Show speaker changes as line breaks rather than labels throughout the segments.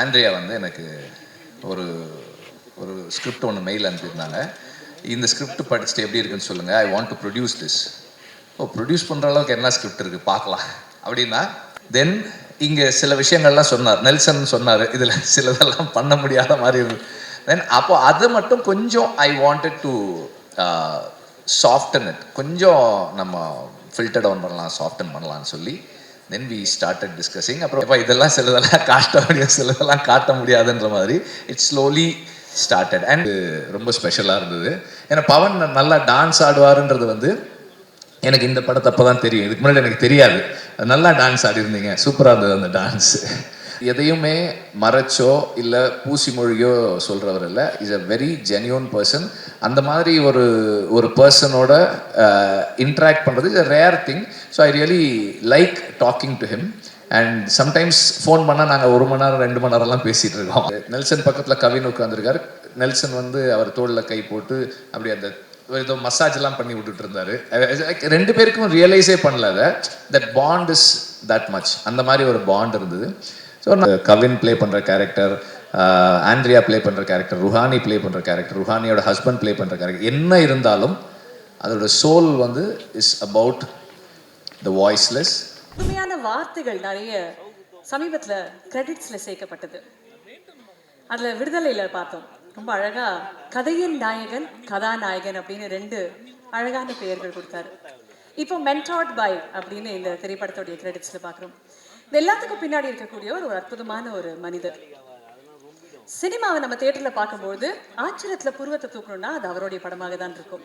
Andrea வந்து எனக்கு ஒரு ஒரு ஸ்கிரிப்ட் ஒன்று மெயில் அனுப்பியிருந்தாங்க. இந்த ஸ்கிரிப்ட் படிச்சுட்டு எப்படி இருக்குன்னு சொல்லுங்கள் I want to produce this oh produce பண்ணுற அளவுக்கு என்ன ஸ்கிரிப்ட் இருக்குது பார்க்கலாம். அப்படின்னா தென் இங்கே சில விஷயங்கள்லாம் சொன்னார். நெல்சன் சொன்னார். இதில் சிலதெல்லாம் பண்ண முடியாத மாதிரி இருக்கு தென் அப்போ அது மட்டும் கொஞ்சம் I wanted to soften it கொஞ்சம் நம்ம ஃபில்டர் டவுன் பண்ணலாம் சாஃப்டன் பண்ணலாம்னு சொல்லி தென் வி ஸ்டார்டட் டிஸ்கஸிங் அப்புறம் இப்போ இதெல்லாம் சிலதெல்லாம் காட்ட முடியும் சிலதெல்லாம் காட்ட முடியாதுன்ற மாதிரி இட்ஸ் ஸ்லோலி ஸ்டார்டட் அண்ட் ரொம்ப ஸ்பெஷலாக இருந்தது. ஏன்னா பவன் நல்லா டான்ஸ் ஆடுவாருன்றது வந்து எனக்கு இந்த படத்தை அப்போ தான் தெரியும். இதுக்கு முன்னாடி எனக்கு தெரியாது. நல்லா டான்ஸ் ஆடிருந்தீங்க சூப்பராக இருந்தது அந்த டான்ஸு எதையுமே மறைச்சோ இல்லை பூசி மொழியோ சொல்கிறவர் இல்லை is a very genuine person அந்த மாதிரி ஒரு ஒரு பர்சனோட இன்ட்ராக்ட் பண்ணுறது is a rare thing so I really like talking to him and sometimes phone பண்ணால் நாங்கள் ஒரு மணி நேரம் ரெண்டு மணி நேரம்லாம் பேசிகிட்டு இருக்கோம். நெல்சன் பக்கத்தில் கவின் உட்காந்துருக்காரு நெல்சன் வந்து அவர் தோளில் கை போட்டு அப்படி அந்த ஏதோ மசாஜ்லாம் பண்ணி விட்டுட்டு இருந்தாரு. ரெண்டு பேருக்கும் ரியலைஸே பண்ணல அதை. That bond is that much அந்த மாதிரி ஒரு பாண்ட் இருந்தது. ஸோ கவின் ப்ளே பண்ணுற கேரக்டர் ஆண்ட்ரியா ப்ளே பண்ணுற கேரக்டர் ருஹானி ப்ளே பண்ணுற கேரக்டர் ருஹானியோட ஹஸ்பண்ட் ப்ளே பண்ணுற கேரக்டர் என்ன இருந்தாலும் அதோட சோல் வந்து இஸ் அபவுட் த வாய்ஸ்லெஸ்
புதுமையான வார்த்தைகள் நிறைய சமீபத்துல கிரெடிட்ஸ்ல சேர்க்கப்பட்டது. அதுல விடுதலையில பார்த்தோம். ரொம்ப அழகா கதையின் நாயகன் கதாநாயகன் அப்படின்னு ரெண்டு அழகான பெயர்கள் கொடுத்தாரு. இப்போ மென்டாட் பை அப்படின்னு இந்த திரைப்படத்துடைய கிரெடிட்ஸ்ல பார்க்குறோம். இது எல்லாத்துக்கும் பின்னாடி இருக்கக்கூடிய ஒரு அற்புதமான ஒரு மனிதர். சினிமாவை நம்ம தேட்டரில் பார்க்கும்போது ஆச்சரியத்துல புருவத்தை தூக்கணும்னா அது அவருடைய படமாக தான் இருக்கும்.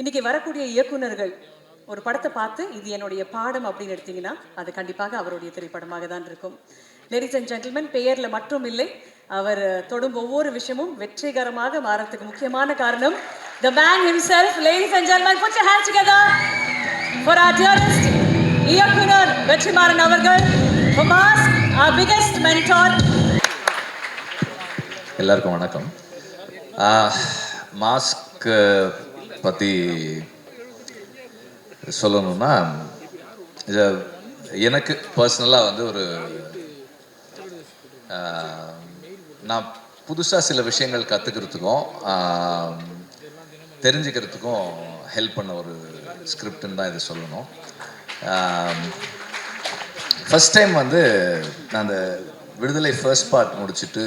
இன்னைக்கு வரக்கூடிய இயக்குனர்கள் ஒரு படத்தை பார்த்து இது என்னுடைய பாடம் அப்படின்னு எடுத்தீங்கன்னா அது கண்டிப்பாக அவருடைய திரைப்படமாக தான் இருக்கும். லேடிஸ் அண்ட் ஜென்டில்மேன் பெயர்ல மட்டும் இல்லை அவர் தொடும் ஒவ்வொரு விஷயமும் வெற்றிகரமாக மாறத்துக்கு முக்கியமான காரணம் the man himself ladies and gentlemen put your hands together for our dearest இயக்குனர் வெற்றிமாறன் அவர்கள். Our biggest mentor.
எல்லாருக்கும் வணக்கம். மாஸ்க் பற்றி சொல்லணும்னா இது எனக்கு பர்சனலாக வந்து ஒரு நான் புதுசாக சில விஷயங்கள் கற்றுக்கிறதுக்கும் தெரிஞ்சுக்கிறதுக்கும் ஹெல்ப் பண்ண ஒரு ஸ்கிரிப்டுன்னு தான் இதை சொல்லணும். ஃபஸ்ட் டைம் வந்து நான் அந்த விடுதலை ஃபர்ஸ்ட் பார்ட் முடிச்சுட்டு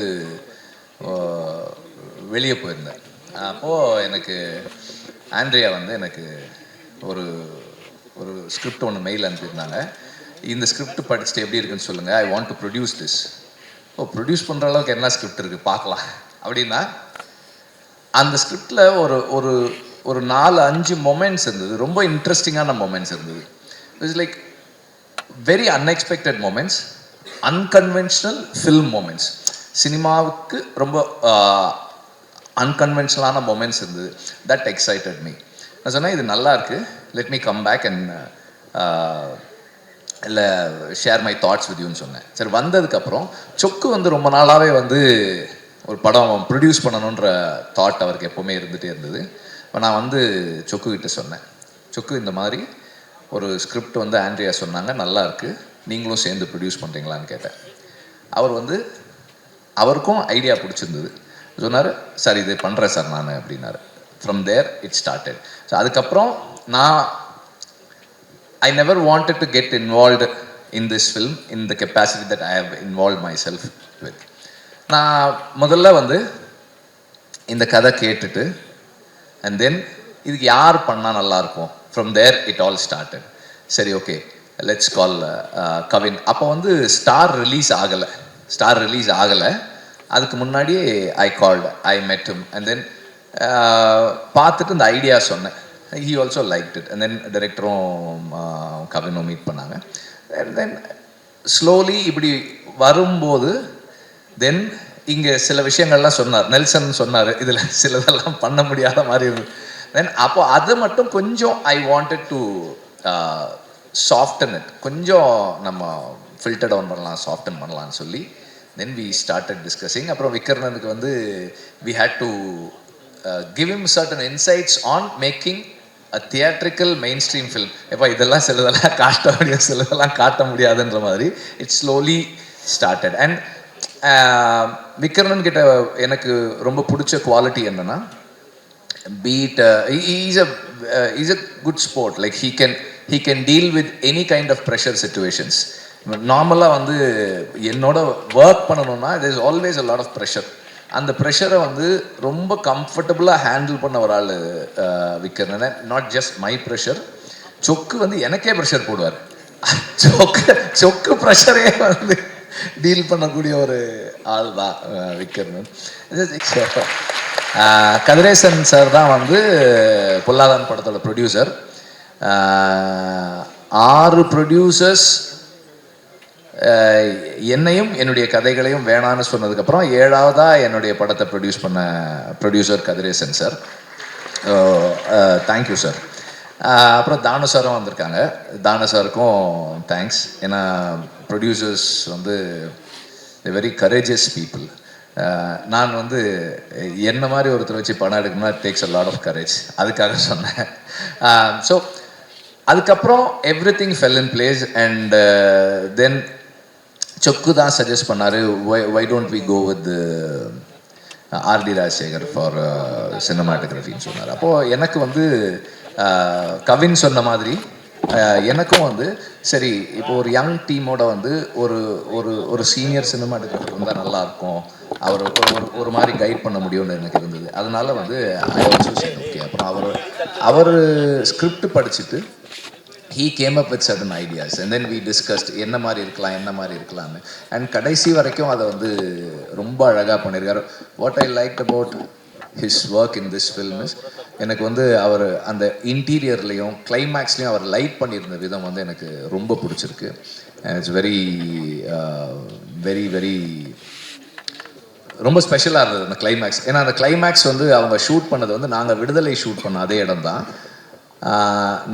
வெளியே போயிருந்தேன். அப்போது எனக்கு ஆண்ட்ரியா வந்து எனக்கு ஒரு ஒரு ஸ்கிரிப்ட் ஒன்று மெயில் அனுப்பியிருந்தாங்க. இந்த ஸ்கிரிப்ட் படிச்சுட்டு எப்படி இருக்குன்னு சொல்லுங்கள் I want to produce this oh produce பண்ணுற அளவுக்கு என்ன ஸ்கிரிப்ட் இருக்குது பார்க்கலாம். அப்படின்னா அந்த ஸ்கிரிப்டில் ஒரு ஒரு ஒரு நாலு அஞ்சு மொமெண்ட்ஸ் இருந்தது. ரொம்ப இன்ட்ரெஸ்டிங்கான மொமெண்ட்ஸ் இருந்தது. It's like very unexpected moments unconventional film moments சினிமாவுக்கு ரொம்ப அன்கன்வென்ஷனலான மூமெண்ட்ஸ் இருந்தது. தட் எக்ஸைட்டட் மீ நான் சொன்னேன் இது நல்லா இருக்கு. Let me come back and இல்லை ஷேர் மை தாட்ஸ் வித் யூன்னு சொன்னேன். சரி வந்ததுக்கப்புறம் சொக்கு வந்து ரொம்ப நாளாகவே வந்து ஒரு படம் ப்ரொடியூஸ் பண்ணணுன்ற தாட் அவருக்கு எப்போவுமே இருந்துகிட்டே இருந்தது. இப்போ நான் வந்து சொக்கு கிட்ட சொன்னேன். சொக்கு இந்த மாதிரி ஒரு ஸ்கிரிப்ட் வந்து ஆண்ட்ரியா சொன்னாங்க நல்லாயிருக்கு நீங்களும் சேர்ந்து ப்ரொடியூஸ் பண்ணுறீங்களான்னு கேட்டேன். அவர் வந்து அவருக்கும் ஐடியா பிடிச்சிருந்தது. சொன்னார் சார் இது பண்ணுறேன் சார் நான் அப்படின்னாரு. From there it started so அதுக்கப்புறம் நான் I never wanted to get involved in this film in the capacity that I have involve myself with நான் முதல்ல வந்து இந்த கதை கேட்டுட்டு அண்ட் தென் இதுக்கு யார் பண்ணால் நல்லாயிருக்கும் from there it all started சரி ஓகே லெட்ஸ் கால் கவின் அப்போ வந்து ஸ்டார் ரிலீஸ் ஆகலை. ஸ்டார் ரிலீஸ் ஆகலை. அதுக்கு முன்னாடியே ஐ கால்டு ஐ மெட் அண்ட் தென் பார்த்துட்டு இந்த ஐடியா சொன்னேன். He also like it and then டைரக்டரும் கவினும் மீட் பண்ணாங்க. அண்ட் தென் ஸ்லோலி இப்படி வரும்போது தென் இங்கே சில விஷயங்கள்லாம் சொன்னார். நெல்சன் சொன்னார். இதில் சிலதெல்லாம் பண்ண முடியாத மாதிரி இருக்கு தென் அப்போ அது மட்டும் கொஞ்சம் I wanted to soften it கொஞ்சம் நம்ம ஃபில்டர் டவுன் பண்ணலாம் சாஃப்டன் பண்ணலாம்னு சொல்லி தென் வி ஸ்டார்டட் டிஸ்கஸிங் அப்புறம் விக்ரனனுக்கு வந்து we had to give him certain insights on making a theatrical mainstream film எப்போ இதெல்லாம் சிலதெல்லாம் காட்ட முடியும் சிலதெல்லாம் காட்ட முடியாதுன்ற மாதிரி it's slowly started and Vikraman கிட்ட எனக்கு ரொம்ப பிடிச்ச குவாலிட்டி என்னன்னா beat uh, he, he's a uh, he's a good sport. Like he can he can deal with any kind of pressure situations. நார்மலாக வந்து என்னோட ஒர்க் பண்ணணும்னா it is always a lot of pressure அந்த ப்ரெஷரை வந்து ரொம்ப கம்ஃபர்டபுளாக ஹேண்டில் பண்ண ஒரு ஆள் விற்கிறேன் நாட் ஜஸ்ட் மை ப்ரெஷர் சொக்கு வந்து எனக்கே ப்ரெஷர் போடுவார். சொக்கு சொக்கு ப்ரெஷரே வந்து டீல் பண்ணக்கூடிய ஒரு ஆள் தான் uh, விற்கிறேன் கதிரேசன் சார் தான் வந்து பொல்லாதான் படத்தோட ப்ரொடியூசர் ஆறு ப்ரொடியூசர்ஸ் என்னையும் என்னுடைய கதைகளையும் வேணான்னு சொன்னதுக்கப்புறம் ஏழாவதாக என்னுடைய படத்தை ப்ரொடியூஸ் பண்ண producer Kathiresan sir. Thank you sir அப்புறம் தானு சாரும் வந்திருக்காங்க. தானு சாருக்கும் தேங்க்ஸ் ஏன்னா ப்ரொடியூசர்ஸ் வந்து வெரி கரேஜியஸ் பீப்புள் நான் வந்து என்ன மாதிரி ஒருத்தர் வச்சு படம் எடுக்கணும்னா takes a lot of courage அதுக்காக சொன்னேன். ஸோ அதுக்கப்புறம் everything fell in place and then Chokku தான் சஜஸ்ட் பண்ணார் why don't we go with R D Rajasekhar for சினிமாட்டோகிராஃபின்னு சொன்னார். அப்போது எனக்கு வந்து கவின் சொன்ன மாதிரி எனக்கும் வந்து சரி இப்போ ஒரு யங் டீமோட வந்து ஒரு ஒரு ஒரு சீனியர் சினிமாட்டோகிராஃபர் இருந்தால் நல்லா இருக்கும் அவர் ஒரு ஒரு மாதிரி கைட் பண்ண முடியும்னு எனக்கு இருந்தது. அதனால வந்து ஓகே அப்புறம் அவர் அவர் ஸ்கிரிப்ட் படிச்சுட்டு he came up with certain ideas and then we discussed என்ன மாதிரி இருக்கலாம் என்ன மாதிரி இருக்கலாம்னு. அண்ட் கடைசி வரைக்கும் அதை வந்து ரொம்ப அழகாக பண்ணியிருக்காரு what I like about his work in this film is எனக்கு வந்து அவர் அந்த இன்டீரியர்லேயும் கிளைமேக்ஸ்லேயும் அவர் லைட் பண்ணியிருந்த விதம் வந்து எனக்கு ரொம்ப பிடிச்சிருக்கு. இட்ஸ் வெரி வெரி வெரி ரொம்ப ஸ்பெஷலாக இருந்தது அந்த கிளைமேக்ஸ் ஏன்னா அந்த கிளைமேக்ஸ் வந்து அவங்க ஷூட் பண்ணது வந்து நாங்கள் விடுதலை ஷூட் பண்ண அதே இடம் தான்.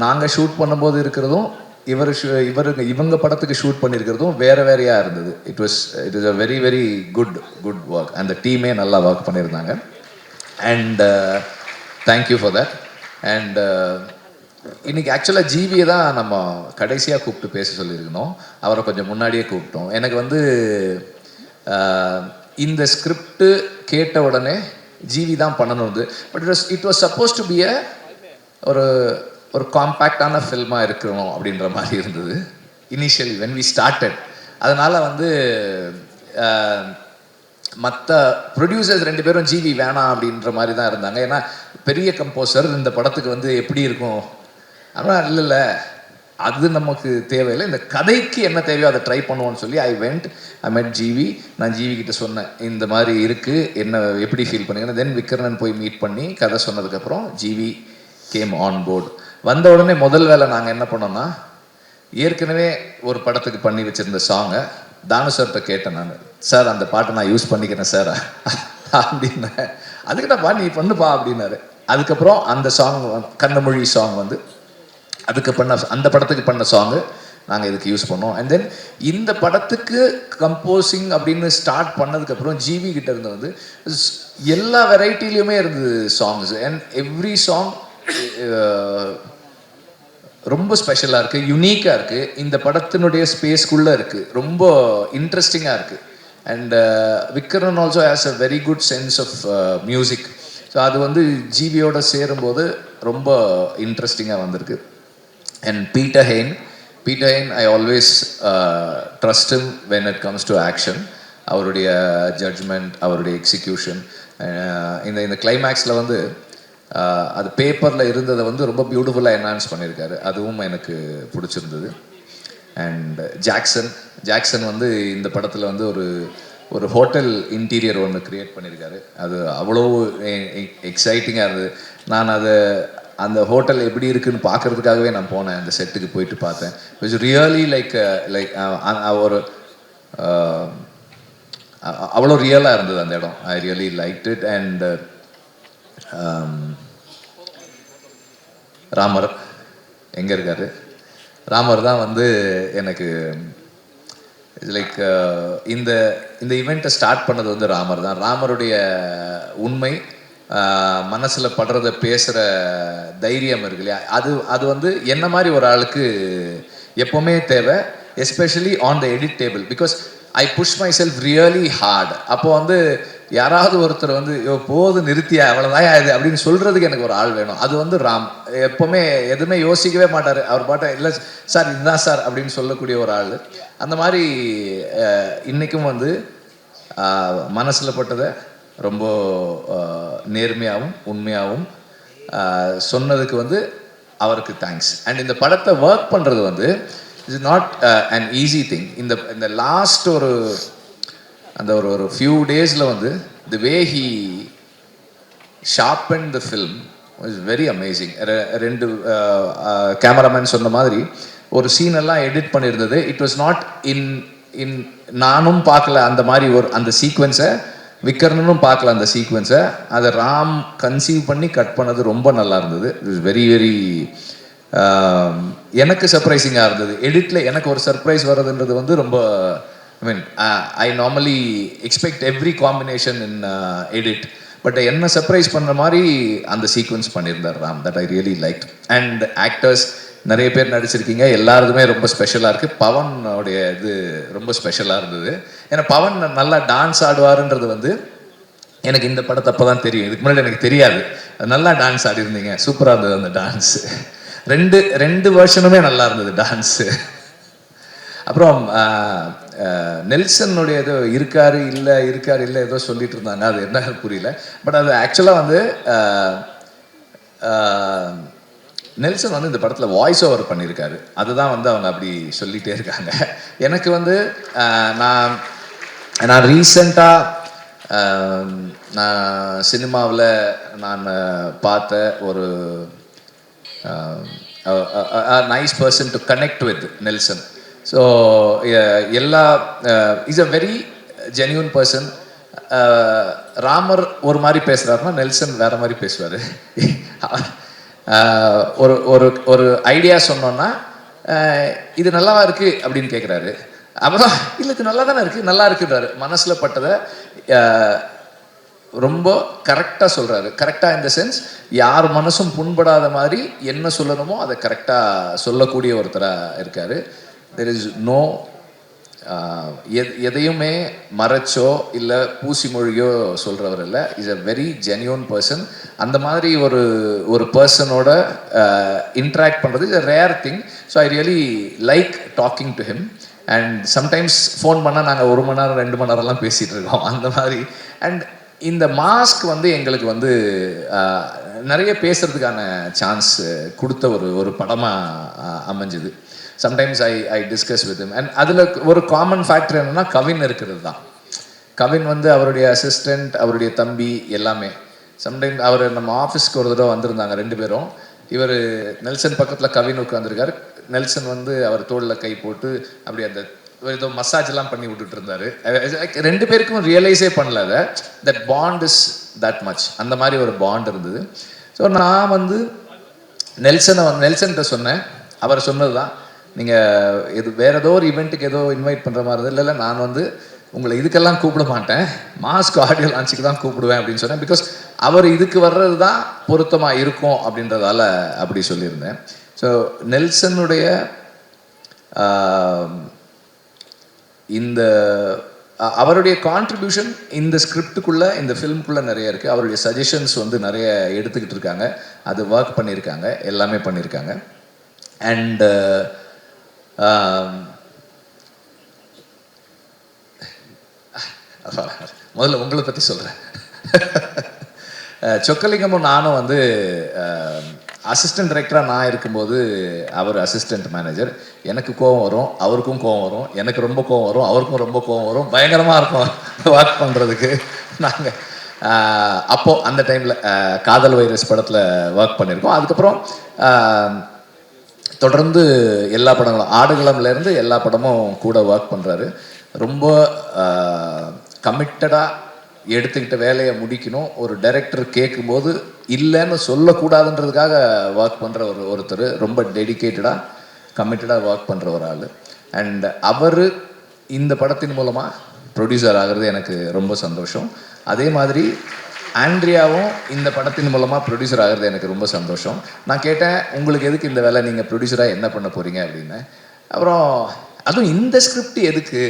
நாங்கள் ஷூட் பண்ணும்போது இருக்கிறதும் இவர் இவருக்கு இவங்க படத்துக்கு ஷூட் பண்ணியிருக்கிறதும் வேற வேறையாக இருந்தது. It was it is a very very good good work அந்த டீமே நல்லா ஒர்க் பண்ணியிருந்தாங்க. And thank you for that and இன்னைக்கு ஆக்சுவலாக ஜிவியை தான் நம்ம கடைசியாக கூப்பிட்டு பேச சொல்லியிருக்கணும். அவரை கொஞ்சம் முன்னாடியே கூப்பிட்டோம். எனக்கு வந்து uh, இந்த ஸ்கிரிப்டு கேட்ட உடனே ஜிவி தான் பண்ணணும் but it was it was suppose to be a ஒரு ஒரு காம்பேக்டான ஃபில்மாக இருக்கணும் அப்படின்ற மாதிரி இருந்தது. இனிஷியலி வென் வி ஸ்டார்டட் அதனால் வந்து uh, மற்ற ப்ரொடியூசர்ஸ் ரெண்டு பேரும் ஜிவி வேணாம் அப்படின்ற மாதிரி தான் இருந்தாங்க. ஏன்னா பெரிய கம்போசர் இந்த படத்துக்கு வந்து எப்படி இருக்கும்? ஆனால் இல்லை இல்லை. அது நமக்கு தேவையில்லை. இந்த கதைக்கு என்ன தேவையோ அதை ட்ரை பண்ணுவோம்னு சொல்லி ஐ வெண்ட் ஐ மெட் ஜிவி. நான் ஜிவி கிட்ட சொன்னேன் இந்த மாதிரி இருக்குது என்ன எப்படி ஃபீல் பண்ணுங்கன்னா தென் விக்ரணன் போய் மீட் பண்ணி கதை சொன்னதுக்கப்புறம் ஜிவி கேம் ஆன் போர்டு வந்த உடனே முதல் வேலை நாங்கள் என்ன பண்ணோம்னா ஏற்கனவே ஒரு படத்துக்கு பண்ணி வச்சுருந்த சாங்கை தானு கேட்டேன் நான். சார் அந்த பாட்டை நான் யூஸ் பண்ணிக்கிறேன் சார். அப்படின்னேன். அதுக்கிட்டப்பா நீ பண்ணுப்பா அப்படின்னாரு. அதுக்கப்புறம் அந்த சாங் கண்ணமொழி சாங் வந்து அதுக்கு பண்ண அந்த படத்துக்கு பண்ண சாங்கு நாங்கள் இதுக்கு யூஸ் பண்ணோம். அண்ட் தென் இந்த படத்துக்கு கம்போசிங் அப்படின்னு ஸ்டார்ட் பண்ணதுக்கப்புறம் ஜிவி கிட்ட இருந்து வந்து எல்லா வெரைட்டிலையுமே இருந்தது சாங்ஸ் அண்ட் எவ்ரி சாங் ரொம்ப ஸ்பெஷலாக இருக்குது யுனிக்காக இருக்குது இந்த படத்தினுடைய ஸ்பேஸ்க்குள்ளே இருக்குது ரொம்ப இன்ட்ரெஸ்டிங்காக இருக்குது and Vikran also has a very good sense of music so அது வந்து ஜிவியோட சேரும்போது ரொம்ப இன்ட்ரெஸ்டிங்காக வந்திருக்கு. And Peter Hein Peter Hein I always trust when it comes to action அவருடைய ஜட்ஜ்மெண்ட் அவருடைய எக்ஸிக்யூஷன் uh, இந்த இந்த கிளைமேக்ஸில் வந்து அது பேப்பரில் இருந்ததை வந்து ரொம்ப பியூட்டிஃபுல்லாக என்ஹான்ஸ் பண்ணியிருக்காரு. அதுவும் எனக்கு பிடிச்சிருந்தது. அண்ட் ஜாக்சன் ஜாக்சன் வந்து இந்த படத்தில் வந்து ஒரு ஒரு ஹோட்டல் இன்டீரியர் ஒன்று க்ரியேட் பண்ணியிருக்காரு. அது அவ்வளோ எக்ஸைட்டிங்காக இருந்தது. நான் அதை அந்த ஹோட்டல் எப்படி இருக்குன்னு பார்க்கறதுக்காகவே நான் போனேன். அந்த செட்டுக்கு போயிட்டு பார்த்தேன். இட்ஸ் ரியலி லைக் லைக் ஒரு அவ்வளோ ரியலாக இருந்தது அந்த இடம். I really like it and Ramar. எங்கே இருக்காரு? ராமர் தான் வந்து எனக்கு லைக் இந்த இந்த ஈவெண்ட்டை ஸ்டார்ட் பண்ணது வந்து ராமர் தான். ராமருடைய உண்மை மனசில் படுறத பேசுகிற தைரியம் இருக்கு இல்லையா? அது அது வந்து என்ன மாதிரி ஒரு ஆளுக்கு எப்போவுமே தேவை? Especially on the edit table because I push myself really hard அப்போது வந்து யாராவது ஒருத்தர் வந்து "யோ, போது நிறுத்தியா அவ்வளோதான் இது அப்படின்னு சொல்கிறதுக்கு எனக்கு ஒரு ஆள் வேணும். அது வந்து ராம். எப்போவுமே எதுவுமே யோசிக்கவே மாட்டார். அவர் பாட்டை இல்லை சார் இதுதான் சார் அப்படின்னு சொல்லக்கூடிய ஒரு ஆள். அந்த மாதிரி இன்றைக்கும் இன்னைக்கும் வந்து மனசில் பட்டதை ரொம்ப நேர்மையாகவும் உண்மையாகவும் சொன்னதுக்கு வந்து அவருக்கு தேங்க்ஸ் அண்ட் இந்த படத்தை ஒர்க் பண்ணுறது வந்து it's not an easy thing இந்த இந்த லாஸ்ட் ஒரு அந்த ஒரு ஒரு ஃபியூ டேஸில் வந்து the way he sharpen the film is very amazing ரெண்டு கேமராமேன் சொன்ன மாதிரி ஒரு சீன் எல்லாம் edit பண்ணியிருந்தது. It was not in in நானும் பார்க்கல அந்த மாதிரி ஒரு அந்த சீக்வன்ஸை விக்கர்ணனும் பார்க்கல அந்த சீக்வன்ஸை அதை ராம் கன்சீவ் பண்ணி கட் பண்ணது ரொம்ப நல்லா இருந்தது. இட் இஸ் வெரி வெரி எனக்கு சர்ப்ரைசிங்காக இருந்தது. எடிட்டில் எனக்கு ஒரு சர்ப்ரைஸ் வர்றதுன்றது வந்து ரொம்ப I mean I normally expect every combination in edit but என்ன சர்ப்ரைஸ் பண்ணுற மாதிரி அந்த சீக்வன்ஸ் பண்ணியிருந்தார் Ram that I really like and actors நிறைய பேர் நடிச்சிருக்கீங்க எல்லாருதுமே ரொம்ப ஸ்பெஷலாக இருக்குது பவனோடைய இது ரொம்ப ஸ்பெஷலாக இருந்தது. ஏன்னா பவன் நல்லா டான்ஸ் ஆடுவாருன்றது வந்து எனக்கு இந்த படத்தை அப்போ தான் தெரியும். இதுக்கு முன்னாடி எனக்கு தெரியாது. நல்லா டான்ஸ் ஆடிருந்தீங்க சூப்பராக இருந்தது அந்த டான்ஸு ரெண்டு ரெண்டு வருஷனுமே நல்லா இருந்தது டான்ஸு அப்புறம் uh, நெல்சனுடைய ஏதோ இருக்காரு இல்லை இருக்காரு இல்லை ஏதோ சொல்லிட்டு இருந்தாங்க அது என்ன புரியல. பட் அது ஆக்சுவலாக வந்து நெல்சன் வந்து இந்த படத்தில் வாய்ஸ் ஓவர் பண்ணியிருக்காரு. அதுதான் வந்து அவங்க அப்படி சொல்லிகிட்டே இருக்காங்க. எனக்கு வந்து நான் நான் ரீசண்டாக நான் சினிமாவில் நான் பார்த்த ஒரு nice person to connect with Nelson. So எல்லா is a very genuine person Ramar ஒரு மாதிரி பேசுகிறாருன்னா நெல்சன் வேற மாதிரி பேசுவார். Uh, ஒரு ஒரு ஒரு ஐடியா சொன்னோன்னா uh, இது நல்லாவா இருக்கு அப்படின்னு கேட்குறாரு அப்புறம் இல்லை இது நல்லா தானே இருக்குது நல்லா இருக்குன்றாரு. மனசில் பட்டதை uh, ரொம்ப கரெக்டாக சொல்கிறாரு கரெக்டாக இந்த சென்ஸ் யார் மனசும் புண்படாத மாதிரி என்ன சொல்லணுமோ அதை கரெக்டாக சொல்லக்கூடிய ஒருத்தராக இருக்கார். தெர் இஸ் நோ எதையுமே மறைச்சோ இல்லை பூசி மொழியோ சொல்கிறவர் இல்லை is a very genuine person அந்த மாதிரி ஒரு ஒரு பர்சனோட இன்ட்ராக்ட் பண்ணுறது is a rare thing so I really like talking to him and sometimes phone பண்ணால் நாங்கள் ஒரு மணி நேரம் ரெண்டு மணி நேரம்லாம் பேசிகிட்டு இருக்கோம். அந்த மாதிரி. அண்ட் இந்த மாஸ்க் வந்து எங்களுக்கு வந்து uh, நிறைய பேசுறதுக்கான சான்ஸ் கொடுத்த ஒரு ஒரு படமாக அமைஞ்சுது. Sometimes I I discuss with and அதில் ஒரு காமன் ஃபேக்டர் என்னன்னா கவின் இருக்கிறது தான். கவின் வந்து அவருடைய அசிஸ்டண்ட் அவருடைய தம்பி எல்லாமே. சம்டைம் அவர் நம்ம ஆஃபீஸ்க்கு ஒரு தடவை வந்திருந்தாங்க ரெண்டு பேரும். இவர் நெல்சன் பக்கத்தில் கவின் உட்காந்துருக்காரு நெல்சன் வந்து அவர் தோளில் கை போட்டு அப்படி அந்த ஏதோ மசாஜ் எல்லாம் பண்ணி விட்டுட்டு இருந்தாரு. ரெண்டு பேருக்கும் ரியலைஸே பண்ணல அதை. That bond is that much அந்த மாதிரி ஒரு பாண்ட் இருந்தது. ஸோ நான் வந்து நெல்சனை நெல்சன்கிட்ட சொன்னேன். அவர் சொன்னது தான் நீங்கள் இது வேறு ஏதோ ஒரு இவெண்ட்டுக்கு ஏதோ இன்வைட் பண்ணுற மாதிரி இருந்தது இல்லை இல்லை நான் வந்து உங்களை இதுக்கெல்லாம் கூப்பிட மாட்டேன். மாஸ்க் ஆடியோ லான்ச்சுக்கு தான் கூப்பிடுவேன் அப்படின்னு சொன்னேன். பிகாஸ் அவர் இதுக்கு வர்றது தான் பொருத்தமாக இருக்கும் அப்படின்றதால அப்படி சொல்லியிருந்தேன். ஸோ நெல்சனுடைய இந்த அவருடைய கான்ட்ரிபியூஷன் இந்த ஸ்கிரிப்டுக்குள்ள இந்த ஃபிலிம்குள்ளே நிறைய இருக்குது அவருடைய சஜஷன்ஸ் வந்து நிறைய எடுத்துக்கிட்டு இருக்காங்க. அது ஒர்க் பண்ணியிருக்காங்க. எல்லாமே பண்ணியிருக்காங்க. அண்டு முதல்ல உங்களை பற்றி சொல்கிறேன் சொக்கலிங்கமும் நானும் வந்து அசிஸ்டன்ட் டைரக்டராக நான் இருக்கும்போது அவர் அசிஸ்டன்ட் மேனேஜர் எனக்கு கோவம் வரும் அவருக்கும் கோவம் வரும். எனக்கு ரொம்ப கோவம் வரும் அவருக்கும் ரொம்ப கோவம் வரும். பயங்கரமாக இருக்கும் ஒர்க் பண்ணுறதுக்கு நாங்கள் அப்போது அந்த டைமில் காதல் வைரஸ் படத்தில் ஒர்க் பண்ணியிருக்கோம். அதுக்கப்புறம் தொடர்ந்து எல்லா படங்களும் ஆடுகளம்லேருந்து எல்லா படமும் கூட ஒர்க் பண்ணுறாரு ரொம்ப கமிட்டடாக எடுத்துக்கிட்ட வேலையை முடிக்கணும். ஒரு டைரக்டர் கேட்கும்போது இல்லைன்னு சொல்லக்கூடாதுன்றதுக்காக ஒர்க் பண்ணுற ஒரு ஒருத்தர். ரொம்ப டெடிக்கேட்டடாக கமிட்டடாக ஒர்க் பண்ணுற ஒரு ஆள். அண்ட் அவர் இந்த படத்தின் மூலமாக ப்ரொடியூசர் ஆகிறது எனக்கு ரொம்ப சந்தோஷம். அதே மாதிரி ஆண்ட்ரியாவும் இந்த படத்தின் மூலமாக ப்ரொடியூசர் ஆகிறது எனக்கு ரொம்ப சந்தோஷம். நான் கேட்டேன் உங்களுக்கு எதுக்கு இந்த வேலை? நீங்கள் ப்ரொடியூசராக என்ன பண்ண போகிறீங்க அப்படின்னு. அப்புறம் அதுவும் இந்த ஸ்கிரிப்ட் எதுக்கு?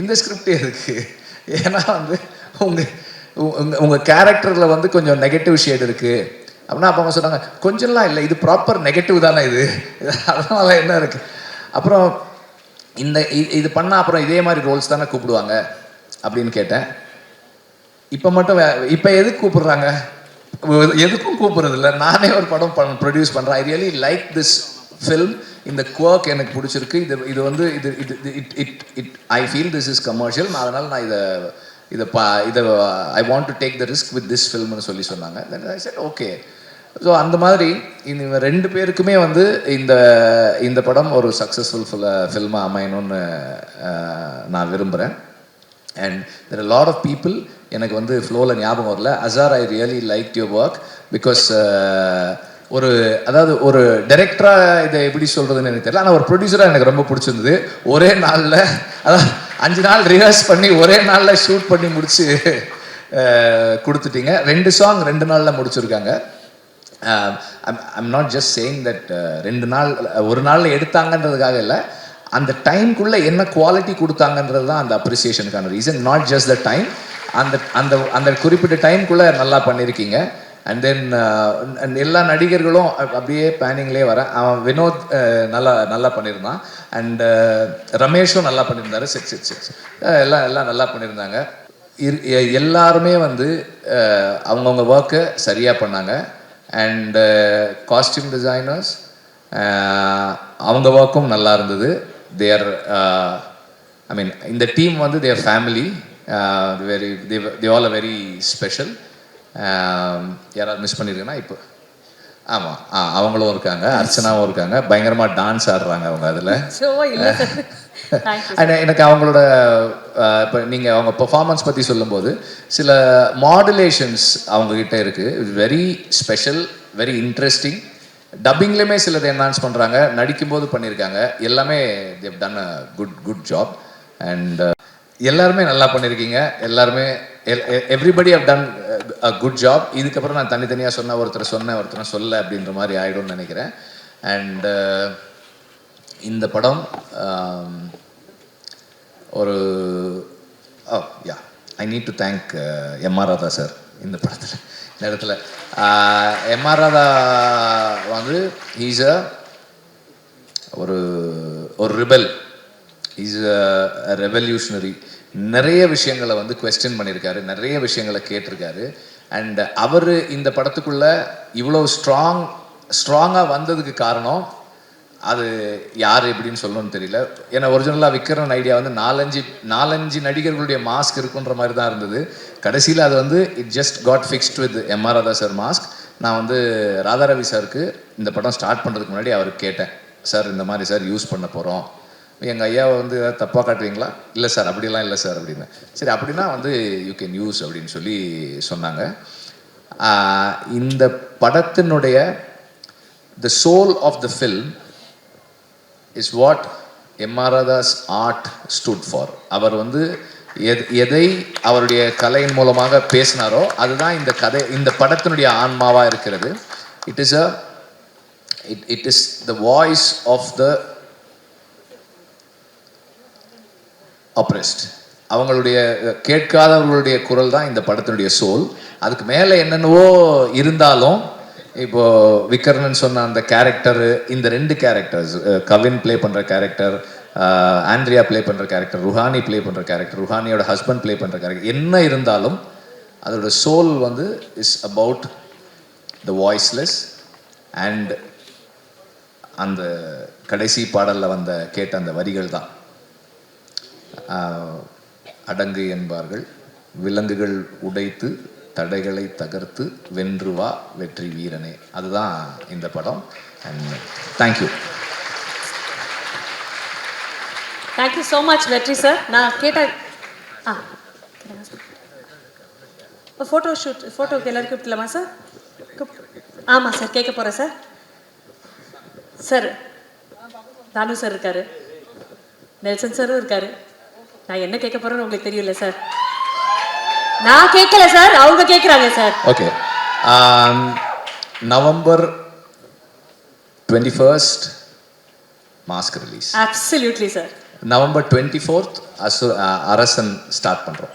இந்த ஸ்கிரிப்ட் எதுக்கு? ஏன்னா வந்து உங்கள் உங்கள் உங்கள் கேரக்டரில் வந்து கொஞ்சம் நெகட்டிவ் ஷேட் இருக்குது அப்படின்னா அப்போ அவங்க சொன்னாங்க கொஞ்சம்லாம் இல்லை இது ப்ராப்பர் நெகட்டிவ் தானே இது. அதனால என்ன இருக்குது அப்புறம் இந்த இது பண்ணால் அப்புறம் இதே மாதிரி ரோல்ஸ் தானே கூப்பிடுவாங்க? அப்படின்னு கேட்டேன். இப்போ மட்டும் இப்போ எதுக்கு கூப்பிடுறாங்க? எதுக்கும் கூப்பிடுறது இல்லை நானே ஒரு படம் பண் ப்ரொடியூஸ் பண்ணுறேன் I really like this film இந்த குவர்க் எனக்கு பிடிச்சிருக்கு. இது இது வந்து இது இது it it it I feel this is commercial அதனால் நான் இதை இதை பா இதை I want to take the risk with this ஃபில்ம்னு சொல்லி சொன்னாங்க. Then I said okay so அந்த மாதிரி இந்த ரெண்டு பேருக்குமே வந்து இந்த இந்த படம் ஒரு சக்ஸஸ்ஃபுல் ஃபில்மாக அமையணும்னு நான் விரும்புகிறேன் and there lot of people எனக்கு வந்து ஃப்ளோவில் ஞாபகம் வரல. Azhar I really like your work because ஒரு அதாவது ஒரு டைரக்டராக இதை எப்படி சொல்கிறதுன்னு எனக்கு தெரியல. ஆனால் ஒரு ப்ரொடியூசராக எனக்கு ரொம்ப பிடிச்சிருந்தது. ஒரே நாளில் அதாவது அஞ்சு நாள் ரிஹர்ஸ் பண்ணி ஒரே நாளில் ஷூட் பண்ணி முடிச்சு கொடுத்துட்டீங்க. ரெண்டு சாங் ரெண்டு நாளில் முடிச்சிருக்காங்க. I'm not just saying that ரெண்டு நாள் ஒரு நாளில் எடுத்தாங்கன்றதுக்காக இல்லை. அந்த டைம்குள்ளே என்ன குவாலிட்டி கொடுத்தாங்கன்றது தான் அந்த அப்ரிசியேஷனுக்கான reason not just the time அந்த அந்த அந்த குறிப்பிட்ட டைம்குள்ளே நல்லா பண்ணியிருக்கீங்க அண்ட் தென் uh, எல்லா நடிகர்களும் அப்- அப்படியே பேனிங்லேயே வரேன் அவன் வினோத் நல்லா நல்லா பண்ணியிருந்தான் அண்டு ரமேஷும் நல்லா பண்ணியிருந்தாரு சிக்ஸ் சிக்ஸ் சிக்ஸ் எல்லாம் எல்லாம் நல்லா பண்ணியிருந்தாங்க இரு- எல்லாருமே வந்து அவங்கவுங்க ஒர்க்கை சரியாக பண்ணாங்க. அண்டு காஸ்டியூம் டிசைனர்ஸ் அவங்க ஒர்க்கும் நல்லா இருந்தது. தேர் ஐ மீன் இந்த டீம் வந்து their family very they all a very special யாராவது மிஸ் பண்ணியிருக்கேன்னா இப்போ ஆமாம் ஆ அவங்களும் இருக்காங்க அர்ச்சனாவும் இருக்காங்க பயங்கரமாக டான்ஸ் ஆடுறாங்க அவங்க அதில். எனக்கு அவங்களோட இப்போ நீங்கள் அவங்க பெர்ஃபார்மன்ஸ் பற்றி சொல்லும்போது சில மாடுலேஷன்ஸ் அவங்கக்கிட்ட இருக்குது வெரி ஸ்பெஷல் வெரி இன்ட்ரெஸ்டிங் டப்பிங்லேயுமே சிலது என்ஹான்ஸ் பண்ணுறாங்க நடிக்கும்போது பண்ணியிருக்காங்க எல்லாமே Dev done a good good job and எல்லாருமே நல்லா பண்ணியிருக்கீங்க எல்லாருமே everybody have done a good job இதுக்கப்புறம் நான் தனித்தனியாக சொன்ன ஒருத்தர் சொன்னேன் ஒருத்தர் சொல்ல அப்படின்ற மாதிரி ஆகிடும்னு நினைக்கிறேன். அண்ட் uh, இந்த படம் um, ஒரு ஓ yeah I need to thank M R Radha sir இந்த படத்தில் இந்த இடத்துல. Uh, எம்ஆர் ராதா வந்து ஹீஸ் அ ஒரு ஒரு ரிபல் இஸ் அ ரெவல்யூஷனரி நிறைய விஷயங்களை வந்து கொஸ்டின் பண்ணியிருக்காரு நிறைய விஷயங்களை கேட்டிருக்காரு. அண்ட் அவர் இந்த படத்துக்குள்ள இவ்வளோ ஸ்ட்ராங் ஸ்ட்ராங்காக வந்ததுக்கு காரணம் அது யார் எப்படின்னு சொல்லணும்னு தெரியல. ஏன்னா ஒரிஜினலாக விக்ரன் ஐடியா வந்து நாலஞ்சு நாலஞ்சு நடிகர்களுடைய மாஸ்க் இருக்குன்ற மாதிரி தான் இருந்தது. கடைசியில் அது வந்து it just got fixed with M R Radha sir mask நான் வந்து ராதாரவி சாருக்கு இந்த படம் ஸ்டார்ட் பண்ணுறதுக்கு முன்னாடி அவருக்கு கேட்டேன். சார் இந்த மாதிரி சார் யூஸ் பண்ண போகிறோம் எங்கள் ஐயாவை வந்து ஏதாவது தப்பாக காட்டுவீங்களா? இல்லை சார் அப்படிலாம் இல்லை சார் அப்படின்னு. சரி அப்படின்னா வந்து யூ கேன் யூஸ் அப்படின்னு சொல்லி சொன்னாங்க. இந்த படத்தினுடைய the soul of the film is what எம்ஆர்ஆதாஸ் art stood for அவர் வந்து எத் எதை அவருடைய கலையின் மூலமாக பேசினாரோ அதுதான் இந்த கதை இந்த படத்தினுடைய ஆன்மாவாக இருக்கிறது. It is a it it is the voice of the oppressed அவங்களுடைய கேட்காதவர்களுடைய குரல் தான் இந்த படத்தினுடைய சோல் அதுக்கு மேலே என்னென்னவோ இருந்தாலும் இப்போ விக்கர்ணன் சொன்ன அந்த கேரக்டரு இந்த ரெண்டு கேரக்டர்ஸ் கவின் ப்ளே பண்ணுற கேரக்டர் ஆண்ட்ரியா ப்ளே பண்ணுற கேரக்டர் ருஹானி ப்ளே பண்ணுற கேரக்டர் ருஹானியோட ஹஸ்பண்ட் ப்ளே பண்ணுற கேரக்டர் என்ன இருந்தாலும் அதோட சோல் வந்து is about the voiceless and அந்த கடைசி பாடலில் வந்த கேட்ட அந்த வரிகள் தான். அடங்கு என்பார்கள். விலங்குகள் உடைத்து தடைகளை தகர்த்து வென்று வா வெற்றி வீரனே. அதுதான் இந்த படம். And thank you
thank you so much Vetri sir நான் கேட்ட ஆ. ஃபோட்டோ ஷூட் ஃபோட்டோக்கு எல்லாரும் கூப்பிடலாமா சார் ஆமாம் சார் கேட்க போகிறேன் சார் சார் தானு சார் இருக்காரு. நெல்சன் சாரும் இருக்காரு. நான் என்ன கேட்க போறேன்னு உங்களுக்கு தெரியல சார் நான் கேட்கல சார் அவங்க கேட்குறாங்க sir
okay November twenty first mask release
absolutely sir
November twenty fourth அசு அரசன் ஸ்டார்ட் பண்ணுறோம்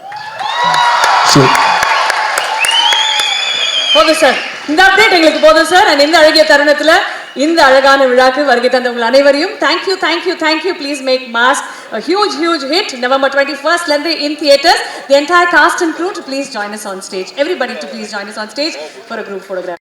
போதும் சார் இந்த அப்டேட் எங்களுக்கு போதும் சார் அண்ட் இந்த அழகிய தருணத்துல இந்த அழகான விழாக்கு வருகை தந்த உங்கள் அனைவரையும் thank you thank you thank you please make mask huge huge hit November twenty ஃபர்ஸ்ட்லேருந்து in theatres the entire cast and crew to please join us on stage everybody to please join us on stage for a group photograph